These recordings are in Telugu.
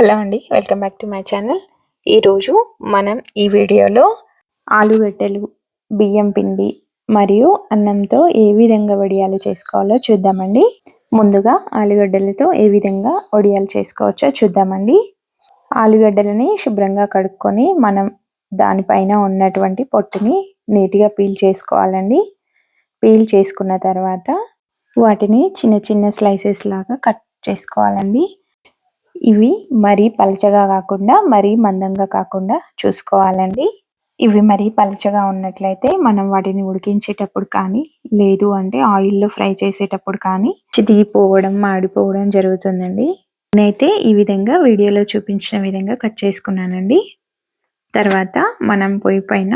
హలో అండి welcome back to my channel. ఈరోజు మనం ఈ వీడియోలో ఆలుగడ్డలు బియ్యం పిండి మరియు అన్నంతో ఏ విధంగా వడియాలు చేసుకోవాలో చూద్దామండి. ముందుగా ఆలుగడ్డలతో ఏ విధంగా వడియాలు చేసుకోవచ్చో చూద్దామండి. ఆలుగడ్డలని శుభ్రంగా కడుక్కొని మనం దానిపైన ఉన్నటువంటి పొట్టుని నీట్గా పీల్ చేసుకోవాలండి. పీల్ చేసుకున్న తర్వాత వాటిని చిన్న చిన్న స్లైసెస్ లాగా కట్ చేసుకోవాలండి. ఇవి మరీ పలచగా కాకుండా మరీ మందంగా కాకుండా చూసుకోవాలండి. ఇవి మరీ పలచగా ఉన్నట్లయితే మనం వాటిని ఉడికించేటప్పుడు కానీ లేదు అంటే ఆయిల్లో ఫ్రై చేసేటప్పుడు కానీ చితికిపోవడం మాడిపోవడం జరుగుతుందండి. నేనైతే ఈ విధంగా వీడియోలో చూపించిన విధంగా కట్ చేసుకున్నానండి. తర్వాత మనం పొయ్యి పైన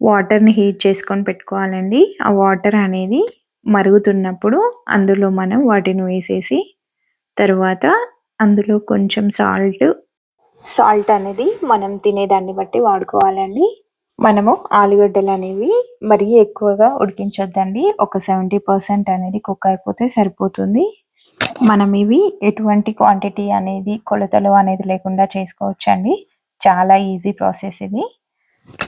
వాటర్ని హీట్ చేసుకొని పెట్టుకోవాలండి. ఆ వాటర్ అనేది మరుగుతున్నప్పుడు అందులో మనం వాటిని వేసేసి తర్వాత అందులో కొంచెం సాల్ట్. సాల్ట్ అనేది మనం తినేదాన్ని బట్టి వాడుకోవాలండి. మనము ఆలుగడ్డలు అనేవి మరీ ఎక్కువగా ఉడికించొద్దండి. ఒక సెవెంటీ పర్సెంట్ అనేది కుక్ అయిపోతే సరిపోతుంది. మనం ఇవి ఎటువంటి క్వాంటిటీ అనేది కొలతలు అనేది లేకుండా చేసుకోవచ్చండి. చాలా ఈజీ ప్రాసెస్ ఇది.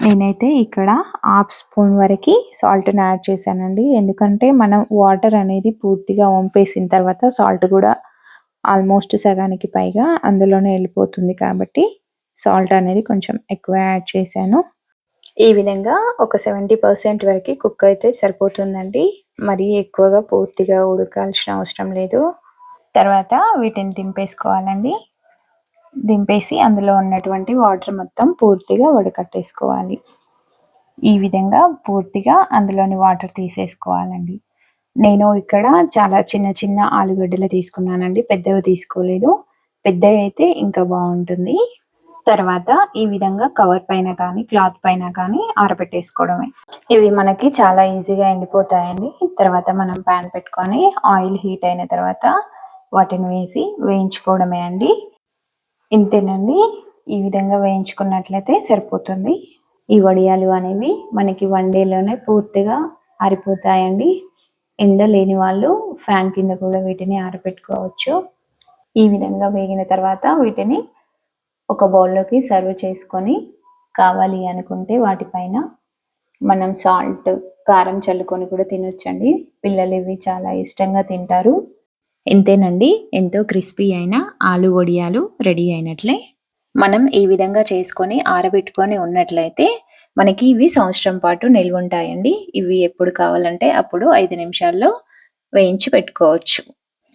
నేనైతే ఇక్కడ హాఫ్ స్పూన్ వరకు సాల్ట్ని యాడ్ చేశానండి. ఎందుకంటే మనం వాటర్ అనేది పూర్తిగా వంపేసిన తర్వాత సాల్ట్ కూడా ఆల్మోస్ట్ సగానికి పైగా అందులోనే వెళ్ళిపోతుంది కాబట్టి సాల్ట్ అనేది కొంచెం ఎక్కువ యాడ్ చేశాను. ఈ విధంగా ఒక సెవెంటీ పర్సెంట్ వరకు కుక్ అయితే సరిపోతుందండి. మరీ ఎక్కువగా పూర్తిగా ఉడకాల్సిన అవసరం లేదు. తర్వాత వీటిని దింపేసుకోవాలండి. దింపేసి అందులో ఉన్నటువంటి వాటర్ మొత్తం పూర్తిగా వడకట్టేసుకోవాలి. ఈ విధంగా పూర్తిగా అందులోని వాటర్ తీసేసుకోవాలండి. నేను ఇక్కడ చాలా చిన్న చిన్న ఆలుగడ్డలు తీసుకున్నానండి. పెద్దవి తీసుకోలేదు. పెద్దవి అయితే ఇంకా బాగుంటుంది. తర్వాత ఈ విధంగా కవర్ పైన కానీ క్లాత్ పైన కానీ ఆరబెట్టేసుకోవడమే. ఇవి మనకి చాలా ఈజీగా ఎండిపోతాయండి. తర్వాత మనం ప్యాన్ పెట్టుకొని ఆయిల్ హీట్ అయిన తర్వాత వాటిని వేసి వేయించుకోవడమే అండి. ఇంతేనండి. ఈ విధంగా వేయించుకున్నట్లయితే సరిపోతుంది. ఈ వడియాలు అనేవి మనకి వన్ డేలోనే పూర్తిగా ఆరిపోతాయండి. ఎండ లేని వాళ్ళు ఫ్యాన్ కింద కూడా వీటిని ఆరబెట్టుకోవచ్చు. ఈ విధంగా వేగిన తర్వాత వీటిని ఒక బౌల్లోకి సర్వ్ చేసుకొని కావాలి అనుకుంటే వాటిపైన మనం సాల్ట్ కారం చల్లుకొని కూడా తినొచ్చండి. పిల్లలు ఇవి చాలా ఇష్టంగా తింటారు. ఇంతేనండి ఎంతో క్రిస్పీ అయిన ఆలు వడియాలు రెడీ అయినట్లే. మనం ఈ విధంగా చేసుకొని ఆరబెట్టుకొని ఉన్నట్లయితే మనకి ఇవి సంవత్సరం పాటు నిల్వ ఉంటాయండి ఇవి ఎప్పుడు కావాలంటే అప్పుడు ఐదు నిమిషాల్లో వేయించి పెట్టుకోవచ్చు.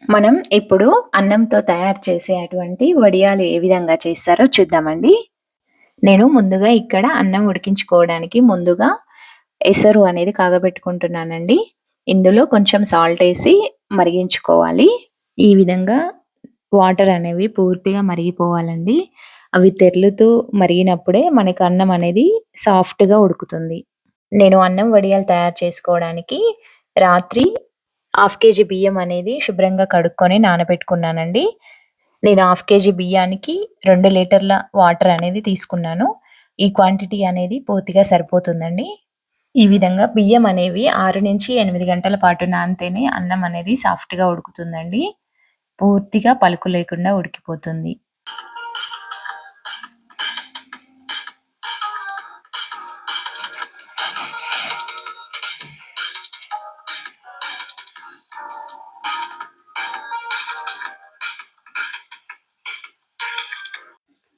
మనం ఇప్పుడు అన్నంతో తయారు చేసే అటువంటి వడియాలు ఏ విధంగా చేస్తారో చూద్దామండి. నేను ముందుగా ఇక్కడ అన్నం ఉడికించుకోవడానికి ముందుగా ఎసరు అనేది కాగబెట్టుకుంటున్నానండి. ఇందులో కొంచెం సాల్ట్ వేసి మరిగించుకోవాలి. ఈ విధంగా వాటర్ అనేవి పూర్తిగా మరిగిపోవాలండి. అవి తెర్లుతూ మరిగినప్పుడే మనకి అన్నం అనేది సాఫ్ట్గా ఉడుకుతుంది. నేను అన్నం వడియాలు తయారు చేసుకోవడానికి రాత్రి హాఫ్ కేజీ బియ్యం అనేది శుభ్రంగా కడుక్కొని నానబెట్టుకున్నానండి. నేను హాఫ్ కేజీ బియ్యానికి రెండు లీటర్ల వాటర్ అనేది తీసుకున్నాను. ఈ క్వాంటిటీ అనేది పూర్తిగా సరిపోతుందండి. ఈ విధంగా బియ్యం అనేవి ఆరు నుంచి ఎనిమిది గంటల పాటు నానితేనే అన్నం అనేది సాఫ్ట్గా ఉడుకుతుందండి. పూర్తిగా పలుకు లేకుండా ఉడికిపోతుంది.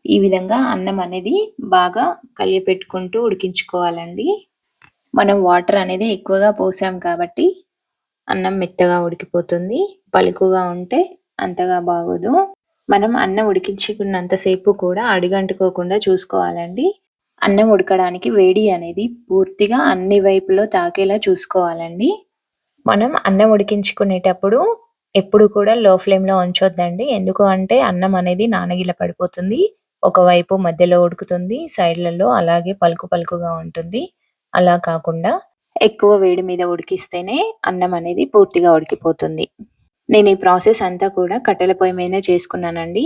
ఈ విధంగా అన్నం అనేది బాగా కలియపెట్టుకుంటూ ఉడికించుకోవాలండి. మనం వాటర్ అనేది ఎక్కువగా పోసాం కాబట్టి అన్నం మెత్తగా ఉడికిపోతుంది. పలుకుగా ఉంటే అంతగా బాగోదు. మనం అన్నం ఉడికించుకున్నంతసేపు కూడా అడుగంటుకోకుండా చూసుకోవాలండి. అన్నం ఉడకడానికి వేడి అనేది పూర్తిగా అన్ని వైపులో తాకేలా చూసుకోవాలండి. మనం అన్నం ఉడికించుకునేటప్పుడు ఎప్పుడు కూడా లో ఫ్లేమ్లో ఉంచొద్దండి. ఎందుకు అంటే అన్నం అనేది నానగిల పడిపోతుంది. ఒకవైపు మధ్యలో ఉడుకుతుంది సైడ్లలో అలాగే పలుకు పలుకుగా ఉంటుంది. అలా కాకుండా ఎక్కువ వేడి మీద ఉడికిస్తేనే అన్నం అనేది పూర్తిగా ఉడికిపోతుంది. నేను ఈ ప్రాసెస్ అంతా కూడా కట్టెల పొయ్యి మీద చేసుకున్నానండి.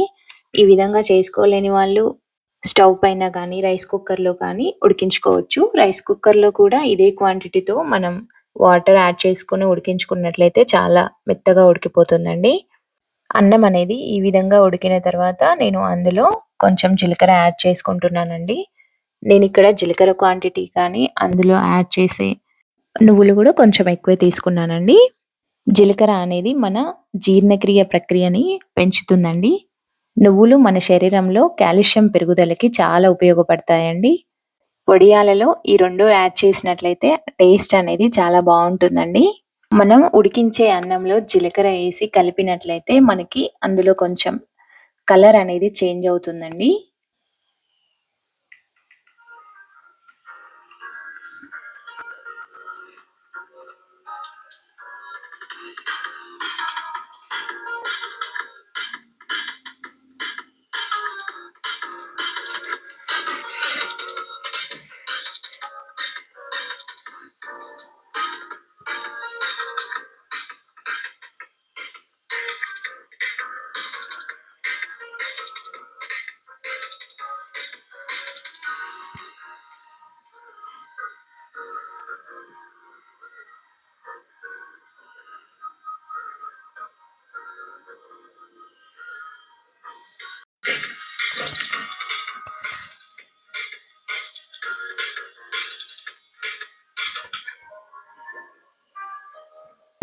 ఈ విధంగా చేసుకోలేని వాళ్ళు స్టవ్ పైన కానీ రైస్ కుక్కర్లో కానీ ఉడికించుకోవచ్చు. రైస్ కుక్కర్లో కూడా ఇదే క్వాంటిటీతో మనం వాటర్ యాడ్ చేసుకుని ఉడికించుకున్నట్లయితే చాలా మెత్తగా ఉడికిపోతుందండి. అన్నం అనేది ఈ విధంగా ఉడికిన తర్వాత నేను అందులో కొంచెం జీలకర్ర యాడ్ చేసుకుంటున్నానండి. నేను ఇక్కడ జీలకర్ర క్వాంటిటీ కానీ అందులో యాడ్ చేసే నువ్వులు కూడా కొంచెం ఎక్కువే తీసుకున్నానండి. జీలకర్ర అనేది మన జీర్ణక్రియ ప్రక్రియని పెంచుతుందండి. నువ్వులు మన శరీరంలో కాల్షియం పెరుగుదలకి చాలా ఉపయోగపడతాయండి. వడియాలలో ఈ రెండు యాడ్ చేసినట్లయితే టేస్ట్ అనేది చాలా బాగుంటుందండి. మనం ఉడికించే అన్నంలో జీలకర్ర వేసి కలిపినట్లయితే మనకి అందులో కొంచెం కలర్ అనేది చేంజ్ అవుతుందండి.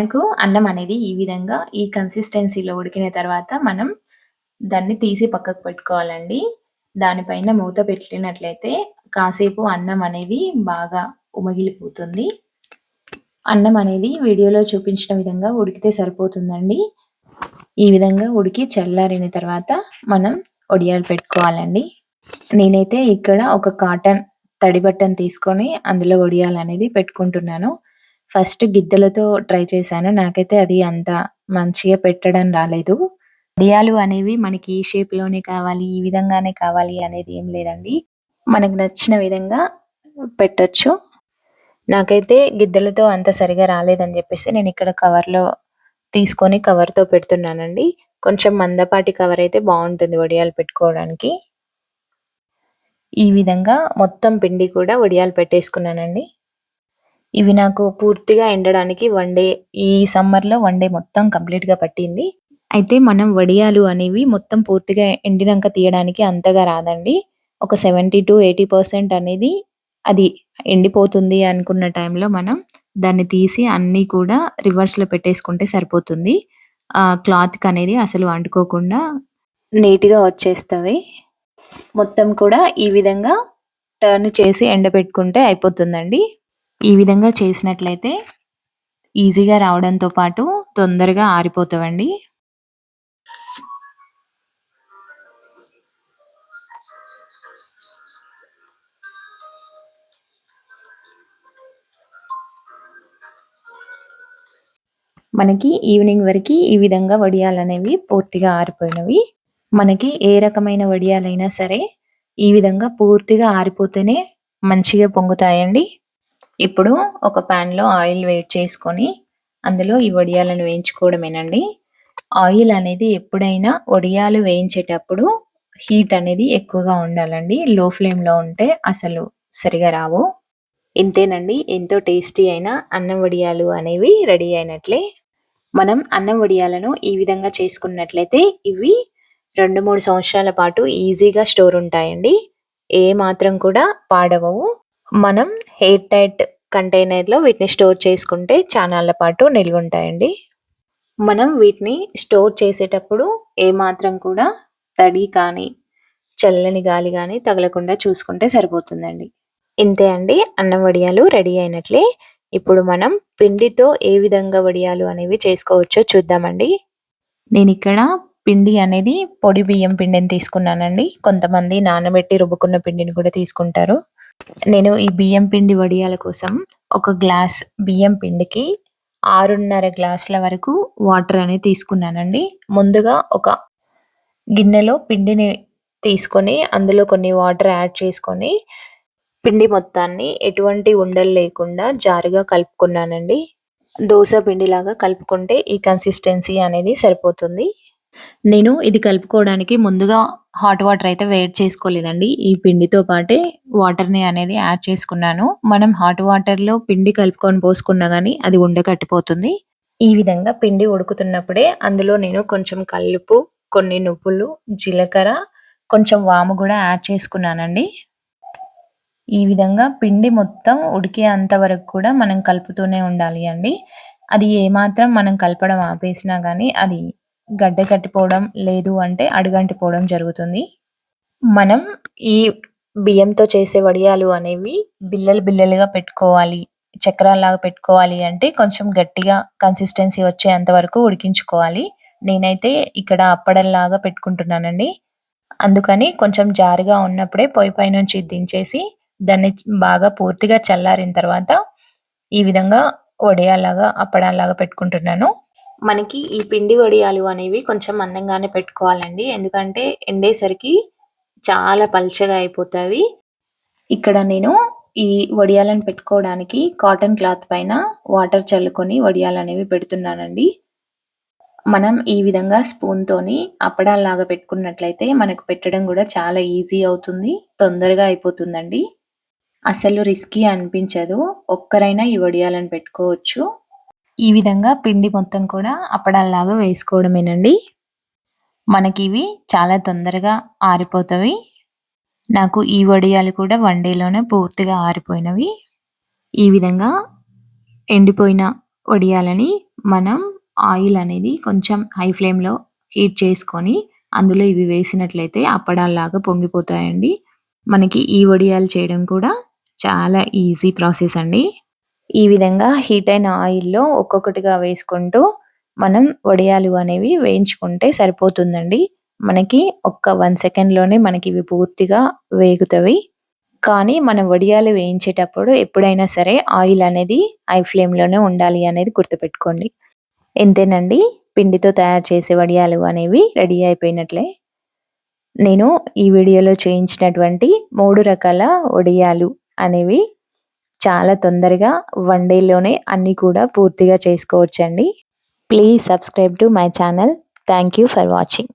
మనకు అన్నం అనేది ఈ విధంగా ఈ కన్సిస్టెన్సీలో ఉడికిన తర్వాత మనం దాన్ని తీసి పక్కకు పెట్టుకోవాలండి. దానిపైన మూత పెట్టినట్లయితే కాసేపు అన్నం అనేది బాగా ఉమగిలిపోతుంది. అన్నం అనేది వీడియోలో చూపించిన విధంగా ఉడికితే సరిపోతుందండి. ఈ విధంగా ఉడికి చల్లారిన తర్వాత మనం ఒడియాలు పెట్టుకోవాలండి. నేనైతే ఇక్కడ ఒక కాటన్ తడి బట్టను తీసుకొని అందులో ఒడియాలు అనేది పెట్టుకుంటున్నాను. ఫస్ట్ గిద్దలతో ట్రై చేశాను. నాకైతే అది అంత మంచిగా పెట్టడం రాలేదు. వడియాలు అనేవి మనకి ఈ షేప్లోనే కావాలి ఈ విధంగానే కావాలి అనేది ఏం లేదండి. మనకు నచ్చిన విధంగా పెట్టొచ్చు. నాకైతే గిద్దలతో అంత సరిగా రాలేదని చెప్పేసి నేను ఇక్కడ కవర్లో తీసుకొని కవర్తో పెడుతున్నానండి. కొంచెం మందపాటి కవర్ అయితే బాగుంటుంది వడియాలు పెట్టుకోవడానికి. ఈ విధంగా మొత్తం పిండి కూడా వడియాలు పెట్టేసుకున్నానండి. ఇవి నాకు పూర్తిగా ఎండడానికి వన్ డే ఈ సమ్మర్లో వన్ డే మొత్తం కంప్లీట్గా పట్టింది. అయితే మనం వడియాలు అనేవి మొత్తం పూర్తిగా ఎండినాక తీయడానికి అంతగా రాదండి. ఒక సెవెంటీ టు ఎయిటీ పర్సెంట్ అనేది అది ఎండిపోతుంది అనుకున్న టైంలో మనం దాన్ని తీసి అన్ని కూడా రివర్స్లో పెట్టేసుకుంటే సరిపోతుంది. ఆ క్లాత్కి అనేది అసలు అంటుకోకుండా నీట్గా వచ్చేస్తవి మొత్తం కూడా ఈ విధంగా టర్న్ చేసి ఎండబెట్టుకుంటే అయిపోతుందండి. ఈ విధంగా చేసినట్లయితే ఈజీగా రావడంతో పాటు తొందరగా ఆరిపోతావండి. మనకి ఈవినింగ్ వరకు ఈ విధంగా వడియాలనేవి పూర్తిగా ఆరిపోయినవి. మనకి ఏ రకమైన వడియాలైనా సరే ఈ విధంగా పూర్తిగా ఆరిపోతేనే మంచిగా పొంగుతాయండి. ఇప్పుడు ఒక పాన్లో ఆయిల్ వేడి చేసుకొని అందులో ఈ వడియాలను వేయించుకోవడమేనండి. ఆయిల్ అనేది ఎప్పుడైనా వడియాలు వేయించేటప్పుడు హీట్ అనేది ఎక్కువగా ఉండాలండి. లో ఫ్లేమ్లో ఉంటే అసలు సరిగా రావు. ఇంతేనండి ఎంతో టేస్టీ అయిన అన్నం వడియాలు అనేవి రెడీ అయినట్లే. మనం అన్నం వడియాలను ఈ విధంగా చేసుకున్నట్లయితే ఇవి రెండు మూడు సంవత్సరాల పాటు ఈజీగా స్టోర్ ఉంటాయండి. ఏ మాత్రం కూడా పాడవవు. మనం ఎయిర్ టైట్ కంటైనర్లో వీటిని స్టోర్ చేసుకుంటే చానాళ్ళ పాటు నిల్వ ఉంటాయండి మనం వీటిని స్టోర్ చేసేటప్పుడు ఏమాత్రం కూడా తడి కానీ చల్లని గాలి కానీ తగలకుండా చూసుకుంటే సరిపోతుందండి. ఇంతే అండి అన్నం వడియాలు రెడీ అయినట్లే. ఇప్పుడు మనం పిండితో ఏ విధంగా వడియాలు అనేవి చేసుకోవచ్చో చూద్దామండి. నేను ఇక్కడ పిండి అనేది పొడి బియ్యం పిండిని తీసుకున్నానండి. కొంతమంది నానబెట్టి రుబ్బుకున్న పిండిని కూడా తీసుకుంటారు. నేను ఈ బియ్యం పిండి వడియాల కోసం ఒక గ్లాస్ బియ్యం పిండికి ఆరున్నర గ్లాసుల వరకు వాటర్ అనేది తీసుకున్నానండి. ముందుగా ఒక గిన్నెలో పిండిని తీసుకొని అందులో కొన్ని వాటర్ యాడ్ చేసుకొని పిండి మొత్తాన్ని ఎటువంటి ఉండలు లేకుండా జారుగా కలుపుకున్నానండి. దోశ పిండిలాగా కలుపుకుంటే ఈ కన్సిస్టెన్సీ అనేది సరిపోతుంది. నేను ఇది కలుపుకోవడానికి ముందుగా హాట్ వాటర్ అయితే వేడి చేసుకోలేదండి. ఈ పిండితో పాటే వాటర్ని అనేది యాడ్ చేసుకున్నాను. మనం హాట్ వాటర్లో పిండి కలుపుకొని పోసుకున్నా కానీ అది ఉండకట్టిపోతుంది. ఈ విధంగా పిండి ఉడుకుతున్నప్పుడే అందులో నేను కొంచెం కల్లుపు కొన్ని నువ్వులు జీలకర్ర కొంచెం వాము కూడా యాడ్ చేసుకున్నానండి. ఈ విధంగా పిండి మొత్తం ఉడికే అంత వరకు కూడా మనం కలుపుతూనే ఉండాలి అండి. అది ఏమాత్రం మనం కలపడం ఆపేసినా కానీ అది గడ్డ కట్టిపోవడం లేదు అంటే అడుగంటిపోవడం జరుగుతుంది. మనం ఈ బియ్యంతో చేసే వడియాలు అనేవి బిల్లలు బిల్లలుగా పెట్టుకోవాలి చక్రాల్లాగా పెట్టుకోవాలి అంటే కొంచెం గట్టిగా కన్సిస్టెన్సీ వచ్చేంత వరకు ఉడికించుకోవాలి. నేనైతే ఇక్కడ అప్పడంలాగా పెట్టుకుంటున్నానండి. అందుకని కొంచెం జారుగా ఉన్నప్పుడే పొయ్యి పై నుంచి దించేసి దాన్ని బాగా పూర్తిగా చల్లారిన తర్వాత ఈ విధంగా వడియాలాగా అప్పడాలాగా పెట్టుకుంటున్నాను. మనకి ఈ పిండి వడియాలు అనేవి కొంచెం మందంగానే పెట్టుకోవాలండి. ఎందుకంటే ఎండేసరికి చాలా పల్చగా అయిపోతాయి. ఇక్కడ నేను ఈ వడియాలను పెట్టుకోవడానికి కాటన్ క్లాత్ పైన వాటర్ చల్లుకొని వడియాలు అనేవి పెడుతున్నానండి. మనం ఈ విధంగా స్పూన్ తోని అప్పడాలాగా పెట్టుకున్నట్లయితే మనకు పెట్టడం కూడా చాలా ఈజీ అవుతుంది తొందరగా అయిపోతుందండి. అసలు రిస్కీ అనిపించదు. ఒక్కరైనా ఈ వడియాలను పెట్టుకోవచ్చు. ఈ విధంగా పిండి మొత్తం కూడా అప్పడాల్లాగా వేసుకోవడమేనండి. మనకి ఇవి చాలా తొందరగా ఆరిపోతాయి నాకు ఈ వడియాలు కూడా వన్ డేలోనే పూర్తిగా ఆరిపోయినవి. ఈ విధంగా ఎండిపోయిన వడియాలని మనం ఆయిల్ అనేది కొంచెం హై ఫ్లేమ్లో హీట్ చేసుకొని అందులో ఇవి వేసినట్లయితే అప్పడాల్లాగా పొంగిపోతాయండి. మనకి ఈ వడియాలు చేయడం కూడా చాలా ఈజీ ప్రాసెస్ అండి. ఈ విధంగా హీట్ అయిన ఆయిల్లో ఒక్కొక్కటిగా వేసుకుంటూ మనం వడియాలు అనేవి వేయించుకుంటే సరిపోతుందండి. మనకి ఒక్క వన్ సెకండ్లోనే మనకి ఇవి పూర్తిగా వేగుతవి. కానీ మనం వడియాలు వేయించేటప్పుడు ఎప్పుడైనా సరే ఆయిల్ అనేది ఐ ఫ్లేమ్లోనే ఉండాలి అనేది గుర్తుపెట్టుకోండి. ఎంతేనండి పిండితో తయారు చేసే వడియాలు అనేవి రెడీ అయిపోయినట్లే. నేను ఈ వీడియోలో చేయించినటువంటి మూడు రకాల వడియాలు అనేవి చాలా తొందరగా వన్ డేలోనే అన్నీ కూడా పూర్తిగా చేసుకోవచ్చండి. Please subscribe to my channel thank you for watching